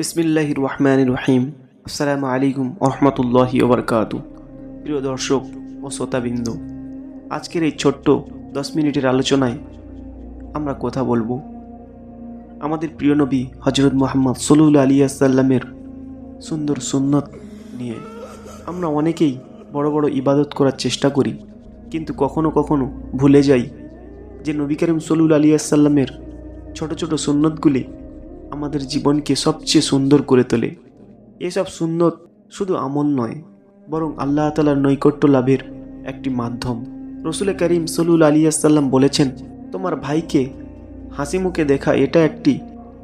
বিসমিল্লাহির রহমান রহিম। আসসালামু আলাইকুম রহমতুল্লাহি ওবরকাতু প্রিয় দর্শক ও শ্রোতাবৃন্দ, আজকের এই ছোট্ট দশ মিনিটের আলোচনায় আমরা কথা বলব আমাদের প্রিয় নবী হজরত মোহাম্মদ সলুল আলী আসাল্লামের সুন্দর সুন্নত নিয়ে। আমরা অনেকেই বড় বড় ইবাদত করার চেষ্টা করি, কিন্তু কখনো কখনো ভুলে যাই যে নবী করিম সলুল আলী আসাল্লামের ছোট ছোট সুন্নতগুলি আমাদের জীবনকে সবচেয়ে সুন্দর করে তোলে। এসব সুন্নত শুধু আমল নয়, বরং আল্লাহ তালার নৈকট্য লাভের একটি মাধ্যম। রসুল করিম সলুল আলী আসাল্লাম বলেছেন, তোমার ভাইকে হাসি মুখে দেখা এটা একটি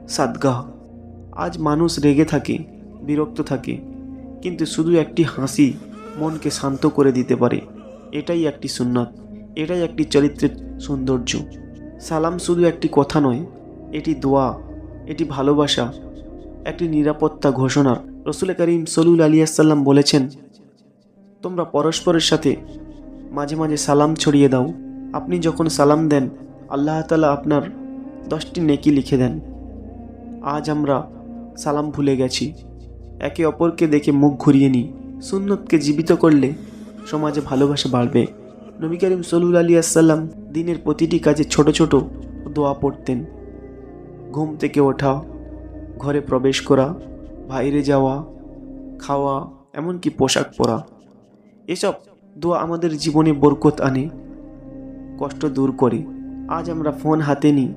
সাদগাহ। আজ মানুষ রেগে থাকে, বিরক্ত থাকে, কিন্তু শুধু একটি হাসি মনকে শান্ত করে দিতে পারে। এটাই একটি সুন্নত, এটাই একটি চরিত্রের সৌন্দর্য। সালাম শুধু একটি কথা নয়, এটি দোয়া। এটি ভালোবাসা, একটি নিরাপত্তা ঘোষণা। রসুল করিম সলুল আলিয়াসাল্লাম বলেছেন, তোমরা পরস্পরের সাথে মাঝে মাঝে সালাম ছড়িয়ে দাও। আপনি যখন সালাম দেন, আল্লাহ তালা আপনার দশটি নেকি লিখে দেন। আজ আমরা সালাম ভুলে গেছি। একে অপরকে দেখে মুখ ঘুরিয়ে নিই। সুন্নতকে জীবিত করলে সমাজে ভালোবাসা বাড়বে। নবী করিম সলুল আলী দিনের প্রতিটি কাজে ছোট ছোট দোয়া পড়তেন। ঘুম থেকে ওঠা, ঘরে প্রবেশ করা, বাইরে যাওয়া, খাওয়া, এমনকি পোশাক পরা। এসব দোয়া আমাদের জীবনে বরকত আনে, কষ্ট দূর করে। আজ আমরা ফোন হাতে নিই,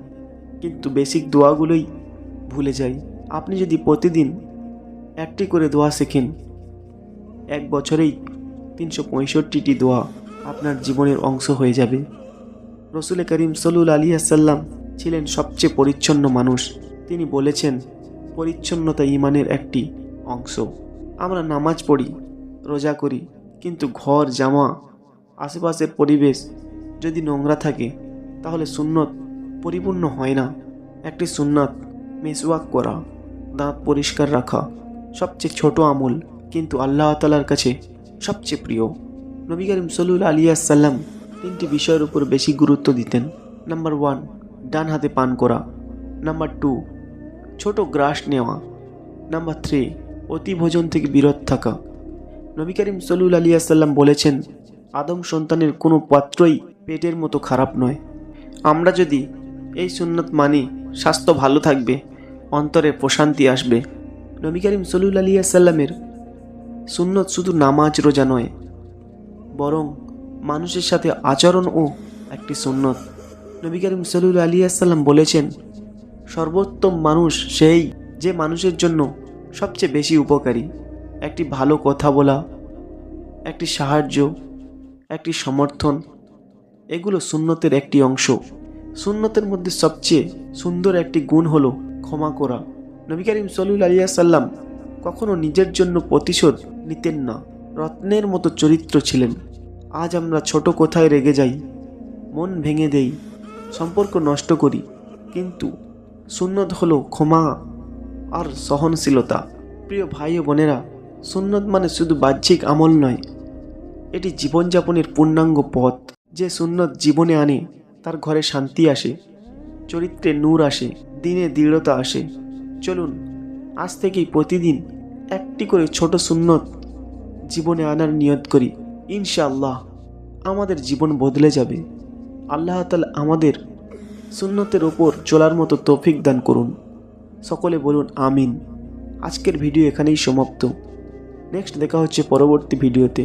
কিন্তু বেসিক দোয়াগুলোই ভুলে যাই। আপনি যদি প্রতিদিন একটি করে দোয়া শেখেন, এক বছরেই তিনশো পঁয়ষট্টিটি দোয়া আপনার জীবনের অংশ হয়ে যাবে। রসুল করিম সলুল আলী আসাল্লাম ছিলেন সবচেয়ে পরিচ্ছন্ন মানুষ। তিনি বলেছেন, পরিচ্ছন্নতা ইমানের একটি অংশ। আমরা নামাজ পড়ি, রোজা করি, কিন্তু ঘর, জামা, আশেপাশের পরিবেশ যদি নোংরা থাকে, তাহলে সুন্নত পরিপূর্ণ হয় না। একটি সুন্নত, মেসওয়াক করা, দাঁত পরিষ্কার রাখা, সবচেয়ে ছোট আমল কিন্তু আল্লাহ তালার কাছে সবচেয়ে প্রিয়। নবী করিম সলুল আলিয়া সাল্লাম তিনটি বিষয়ের উপর বেশি গুরুত্ব দিতেন। নাম্বার ওয়ান ডান হাতে পান করা। নাম্বার টু, ছোট গ্রাস নেওয়া। নাম্বার থ্রি অতি ভোজন থেকে বিরত থাকা। নবী করিম সলুল আলিয়াসাল্লাম বলেছেন, আদম সন্তানের কোনো পাত্রই পেটের মতো খারাপ নয়। আমরা যদি এই সুন্নত মানি, স্বাস্থ্য ভালো থাকবে, অন্তরে প্রশান্তি আসবে। নবী করিম সলুল আলিয়াসাল্লামের সুন্নত শুধু নামাজ, রোজা নয়, বরং মানুষের সাথে আচরণও একটি সুন্নত। নবী করিম সলুল আলিয়াসাল্লাম বলেছেন, সর্বোত্তম মানুষ সেই যে মানুষের জন্য সবচেয়ে বেশি উপকারী। একটি ভালো কথা বলা, একটি সাহায্য, একটি সমর্থন, এগুলো সুন্নতের একটি অংশ। সুন্নতের মধ্যে সবচেয়ে সুন্দর একটি গুণ হলো ক্ষমা করা। নবী করিম সলুল আলিয়া সাল্লাম নিজের জন্য প্রতিশোধ নিতেন না। রত্নের মতো চরিত্র ছিলেন। আজ আমরা ছোট কোথায় রেগে যাই, মন ভেঙে দেই। সম্পর্ক নষ্ট করি। কিন্তু সুন্নত হলো ক্ষমা আর সহনশীলতা। প্রিয় ভাই ও বোনেরা, সুন্নত মানে শুধু বাহ্যিক আমল নয়, এটি জীবনযাপনের পূর্ণাঙ্গ পথ। যে সুন্নত জীবনে আনে, তার ঘরে শান্তি আসে, চরিত্রে নূর আসে, দিনে দৃঢ়তা আসে। চলুন, আজ থেকেই প্রতিদিন একটি করে ছোট সুন্নত জীবনে আনার নিয়ত করি। ইনশাআল্লাহ, আমাদের জীবন বদলে যাবে। আল্লাহ তালা আমাদের সুন্নতের ওপর চলার মতো তৌফিক দান করুন। সকলে বলুন আমিন। আজকের ভিডিও এখানেই সমাপ্ত। নেক্সট দেখা হচ্ছে পরবর্তী ভিডিওতে।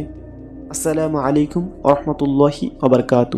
আসসালামু আলাইকুম রহমতুল্লাহি আবরকাতু